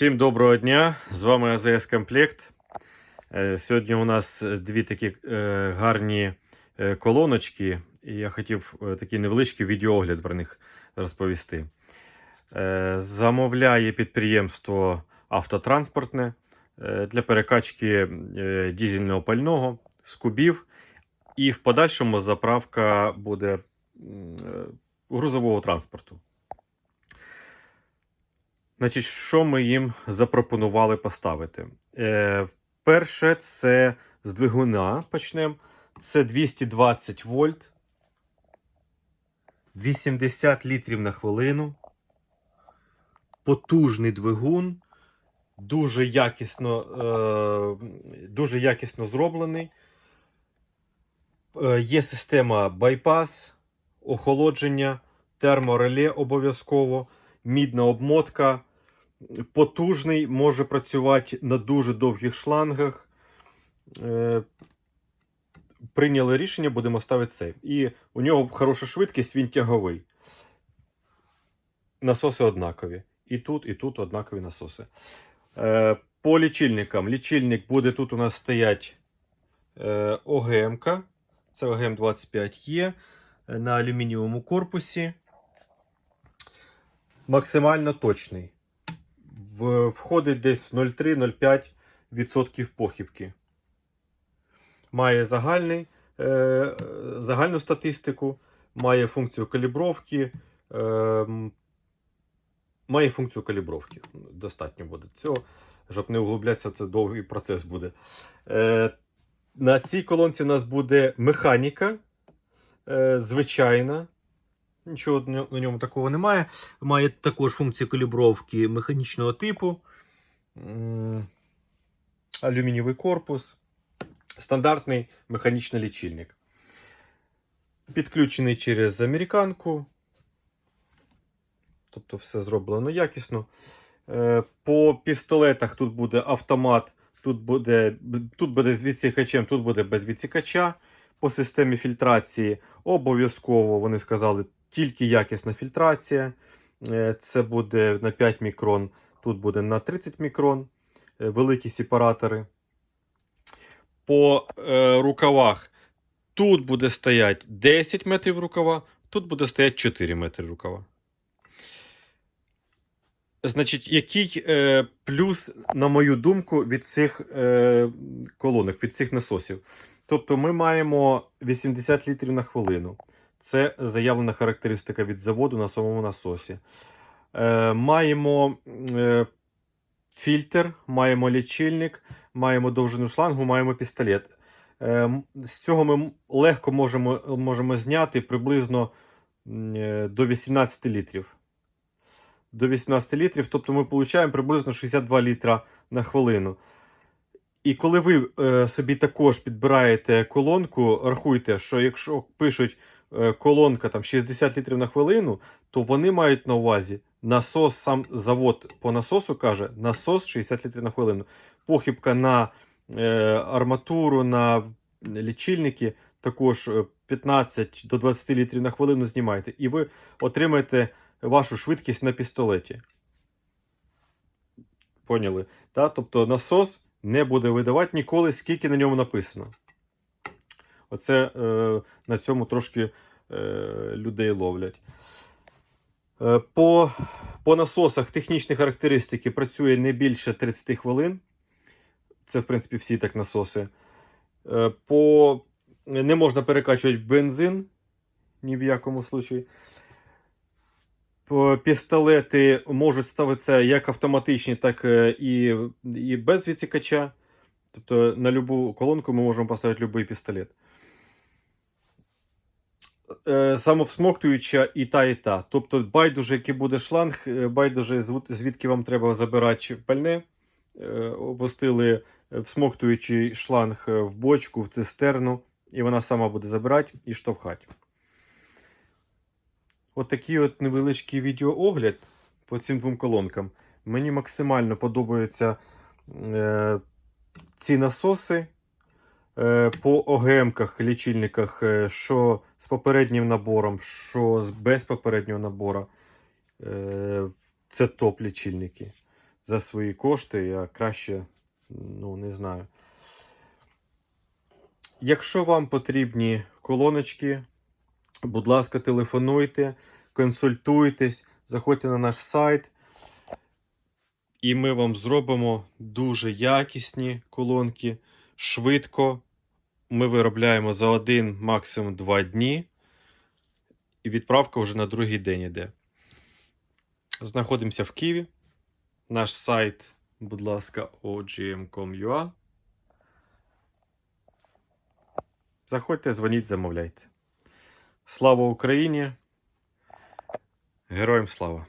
Всім доброго дня! З вами АЗС Комплект. Е, Сьогодні у нас дві такі е, гарні е, колоночки, і я хотів е, такий невеличкий відеоогляд про них розповісти. Е, Замовляє підприємство автотранспортне е, для перекачки е, дізельного пального з кубів, і в подальшому заправка буде е, грузового транспорту. Значить, що ми їм запропонували поставити? Е, перше, це з двигуна почнемо. Це 220 вольт, 80 літрів на хвилину. Потужний двигун, дуже якісно, е, дуже якісно зроблений. Е, є система байпас, охолодження, термореле обов'язково, мідна обмотка потужний, може працювати на дуже довгих шлангах. Е, Прийняли рішення, будемо ставити цей. І у нього хороша швидкість, він тяговий. Насоси однакові. І тут, і тут однакові насоси. Е, По лічильникам. Лічильник буде тут у нас стоять е, ОГМ. Це ОГМ25Е на алюмінієвому корпусі. Максимально точний входить десь в 0,3-0,5% похибки. Має загальний, е, загальну статистику, має функцію калібровки. Е, має функцію калібровки. Достатньо буде цього, щоб не углублятися, це довгий процес буде. Е, на цій колонці у нас буде механіка е, звичайна. Нічого на ньому такого немає. Має також функцію калібровки механічного типу, алюмінієвий корпус, стандартний механічний лічильник. Підключений через американку. Тобто все зроблено якісно. Е, По пістолетах тут буде автомат, тут буде, тут буде з відсікачем, тут буде без відсікача. По системі фільтрації обов'язково вони сказали тільки якісна фільтрація. Е, Це буде на 5 мікрон, тут буде на 30 мікрон. Е, Великі сепаратори. По е, рукавах тут буде стояти 10 метрів рукава, тут буде стояти 4 метри рукава. Значить, який е, плюс, на мою думку, від цих е, колонок, від цих насосів? Тобто ми маємо 80 літрів на хвилину. Це заявлена характеристика від заводу на самому насосі. Е, маємо е, фільтр, маємо лічильник, маємо довжину шлангу, маємо пістолет. Е, з цього ми легко можемо, можемо зняти приблизно е, до 18 літрів. До 18 літрів, тобто ми отримуємо приблизно 62 літра на хвилину. І коли ви е, собі також підбираєте колонку, рахуйте, що якщо пишуть колонка там 60 літрів на хвилину, то вони мають на увазі насос, сам завод по насосу каже, насос 60 літрів на хвилину. Похибка на е, арматуру, на лічильники також е, 15 до 20 літрів на хвилину знімаєте. І ви отримаєте вашу швидкість на пістолеті. Поняли? Та? Тобто насос не буде видавати ніколи, скільки на ньому написано. Оце е, на цьому трошки е, людей ловлять. Е, по, по насосах технічні характеристики працює не більше 30 хвилин. Це, в принципі, всі так насоси. Е, по, не можна перекачувати бензин ні в якому случаї. Пістолети можуть ставитися як автоматичні, так е, і, і без відсікача. Тобто на любу колонку ми можемо поставити будь-який пістолет. Е, Самовсмоктуюча і та, і та. Тобто, байдуже, який буде шланг, е, байдуже, звідки вам треба забирати пальне. Е, Опустили всмоктуючий шланг в бочку, в цистерну, і вона сама буде забирати і штовхати. От такий от невеличкий відеоогляд по цим двом колонкам. Мені максимально подобаються е, ці насоси по ОГМ-ках, лічильниках, е, що з попереднім набором, що з без попереднього набору. Е, це топ-лічильники. за свої кошти. Я краще, ну, не знаю. Якщо вам потрібні колоночки, будь ласка, телефонуйте, консультуйтесь, заходьте на наш сайт, і ми вам зробимо дуже якісні колонки швидко. Ми виробляємо за один, максимум два дні, і відправка вже на другий день іде. Знаходимося в Києві. Наш сайт, будь ласка, ogm.com.ua. Заходьте, дзвоніть, замовляйте. Слава Україні! Героям слава!